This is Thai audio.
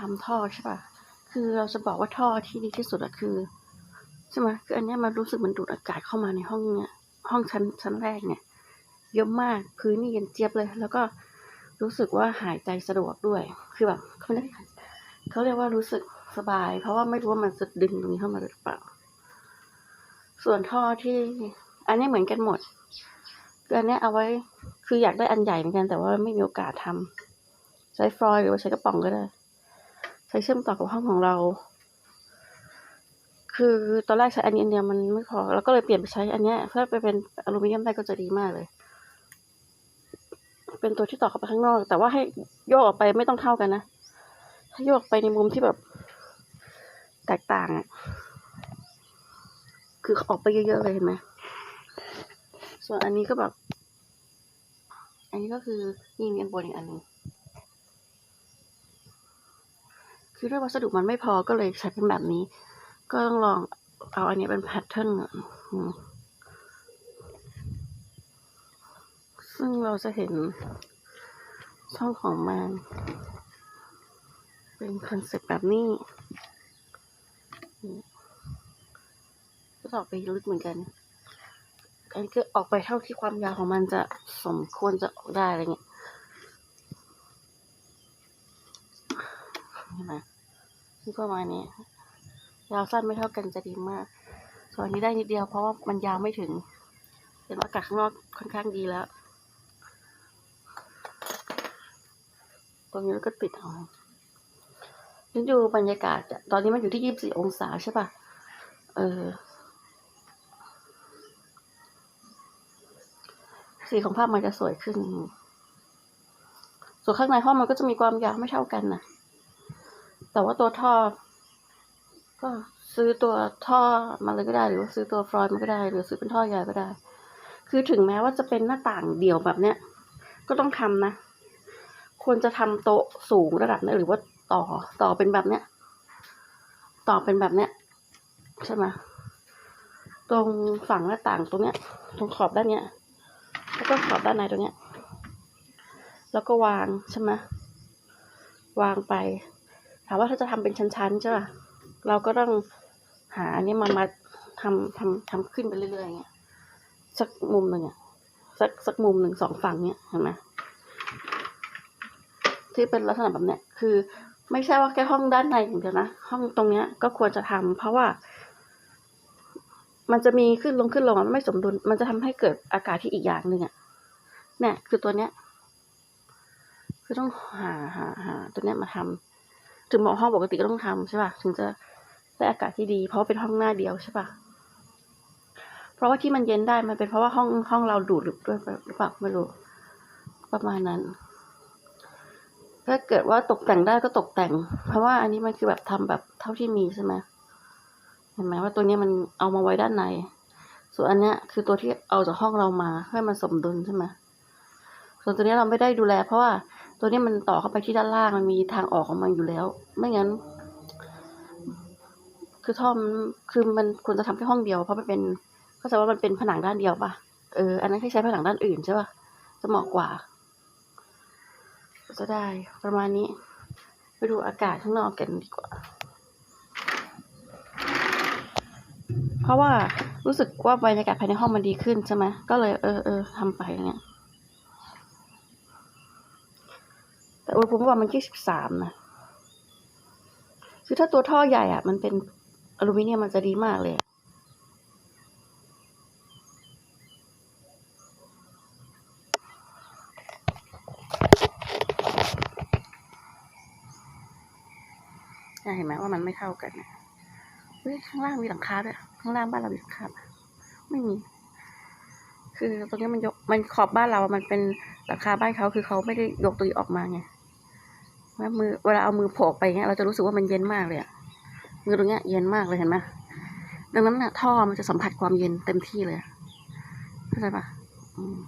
ทำท่อใช่ป่ะคือเราจะบอกว่าท่อที่ดีที่สุดอะคือใช่ไหมคืออันนี้มันรู้สึกมันดูดอากาศเข้ามาในห้องเนี่ยห้องชั้นชั้นแรกเนี่ยเยอะมากพื้นนี่เย็นเจี๊ยบเลย แล้วก็รู้สึกว่าหายใจสะดวกด้วย คือแบบเขาเรียกเขาเรียกว่ารู้สึกสบาย เพราะว่าไม่รู้ว่ามันจะดึงตรงนี้เข้ามาหรือเปล่า ส่วนท่อที่ อันนี้เหมือนกันหมดคืออันนี้เอาไว้คืออยากได้อันใหญ่เหมือนกันแต่ว่าไม่มีโอกาสทำใช้ฟลอยล์หรือว่าใช้กระป๋องก็ได้ ใช้เชื่อมต่อกับห้องของเรา คือตอนแรกใช้อันนี้อันเดียวมันไม่พอ แล้วก็เลยเปลี่ยนไปใช้อันนี้เพื่อไปเป็นอลูมิเนียมได้ก็จะดีมากเลย เป็นตัวที่ต่อเข้าไปข้างนอก แต่ว่าให้โยกออกไปไม่ต้องเท่ากันนะถ้าโยกไปในมุมที่แบบ แตกต่างอะคือออกไปเยอะๆเลยเห็นไหมส่วนอันนี้ก็แบบ อันนี้ก็คือนี่มีอันบนอีกอันหนึ่ง คือด้วยวัสดุมันไม่พอก็เลยใช้เป็นแบบนี้ ก็ต้องลองเอาอันนี้เป็นแพทเทิร์นก่อนอืมซึ่งเราจะเห็นช่องของมัน เป็นคอนเซ็ปต์แบบนี้ก็ออกไปลึกเหมือนกัน อันนี้ก็ออกไปเท่าที่ความยาวของมันจะสมควรจะออกได้อะไรเงี้ยเห็นไหม นี่ประมาณนี้ ยาวสั้นไม่เท่ากันจะดีมาก ส่วนอันนี้ได้นิดเดียวเพราะว่ามันยาวไม่ถึงเห็นว่าอากาศข้างนอกค่อนข้างดีแล้ว ตรงนี้แล้วก็ปิดเอานี่ดูบรรยากาศอะตอนนี้มันอยู่ที่ยี่สิบสี่องศาใช่ป่ะ เออ สีของภาพมันจะสวยขึ้น ส่วนข้างในห้องมันก็จะมีความยาวไม่เท่ากันน่ะ แต่ว่าตัวท่อ ก็ซื้อตัวท่อมาเลยก็ได้ หรือว่าซื้อตัวฟลอยด์มาก็ได้ หรือซื้อเป็นท่อใหญ่ก็ได้ คือถึงแม้ว่าจะเป็นหน้าต่างเดี่ยวแบบเนี้ย ก็ต้องทำนะ ควรจะทำโต๊ะสูงระดับนี้หรือว่าต่อต่อเป็นแบบเนี้ย ต่อเป็นแบบเนี้ยใช่ไหมตรงฝั่งหน้าต่างตรงเนี้ย ตรงขอบด้านเนี้ย แล้วก็ขอบด้านในตรงเนี้ย แล้วก็วางใช่ไหมวางไป ถามว่าถ้าจะทำเป็นชั้นๆใช่ป่ะเราก็ต้องหาอันนี้มามาทำทำทำขึ้นไปเรื่อยๆอย่างเงี้ยสักมุมหนึ่งอะสักสักมุมหนึ่งสองฝั่งเนี้ยเห็นไหมที่เป็นลักษณะแบบเนี้ยคือ ไม่ใช่ว่าแค่ห้องด้านในอย่างเดียวนะห้องตรงเนี้ยก็ควรจะทำเพราะว่า มันจะมีขึ้นลงขึ้นลงมันไม่สมดุล มันจะทำให้เกิดอากาศที่อีกอย่างหนึ่งอะเนี่ย คือตัวเนี้ย คือต้องหาหาหาตัวเนี้ยมาทำ ถึงบอกห้องปกติก็ต้องทำใช่ป่ะถึงจะได้อากาศที่ดี เพราะเป็นห้องหน้าเดียวใช่ป่ะเพราะว่าที่มันเย็นได้มันเป็นเพราะว่าห้องห้องเราดูดหรือด้วยหรือเปล่าไม่รู้ประมาณนั้น ถ้าเกิดว่าตกแต่งได้ก็ตกแต่ง เพราะว่าอันนี้มันคือแบบทำแบบเท่าที่มีใช่ไหมเห็นไหมว่าตัวนี้มันเอามาไว้ด้านใน ส่วนอันเนี้ยคือตัวที่เอาจากห้องเรามาเพื่อให้มันสมดุลใช่ไหมส่วนตัวนี้เราไม่ได้ดูแล เพราะว่า ตัวนี้มันต่อเข้าไปที่ด้านล่างมันมีทางออกของมันอยู่แล้ว ไม่งั้น คือท่อมันคือมันควรจะทำแค่ห้องเดียวเพราะมันเป็นเข้าใจว่ามันเป็นผนังด้านเดียวป่ะเอออันนั้นให้ใช้ผนังด้านอื่นใช่ป่ะจะเหมาะกว่าจะได้ประมาณนี้ ไปดูอากาศข้างนอกกันดีกว่า เพราะว่ารู้สึกว่าบรรยากาศภายในห้องมันดีขึ้นใช่ไหมก็เลยเออเออทำไปอย่างเงี้ย แต่อุณหภูมิเมื่อวามันยี่สิบสามนะคือถ้าตัวท่อใหญ่อะ มันเป็นอลูมิเนียมมันจะดีมากเลยเนี่เห็นไหมว่ามันไม่เท่ากันนะเฮ้ยข้างล่างมีหลังคาด้วย ข้างล่างบ้านเรามีหลังคาไม่มี คือตรงนี้มันยก มันขอบบ้านเรา มันเป็นหลังคาบ้านเขาคือเขาไม่ได้ยกตัวออกมาไง ว่ามือเวลาเอามือโผล่ไปเงี้ยเราจะรู้สึกว่ามันเย็นมากเลยอะมือตรงเนี้ยเย็นมากเลยเห็นไหมดังนั้นน่ะท่อมันจะสัมผัสความเย็นเต็มที่เลยเข้าใจปะอืม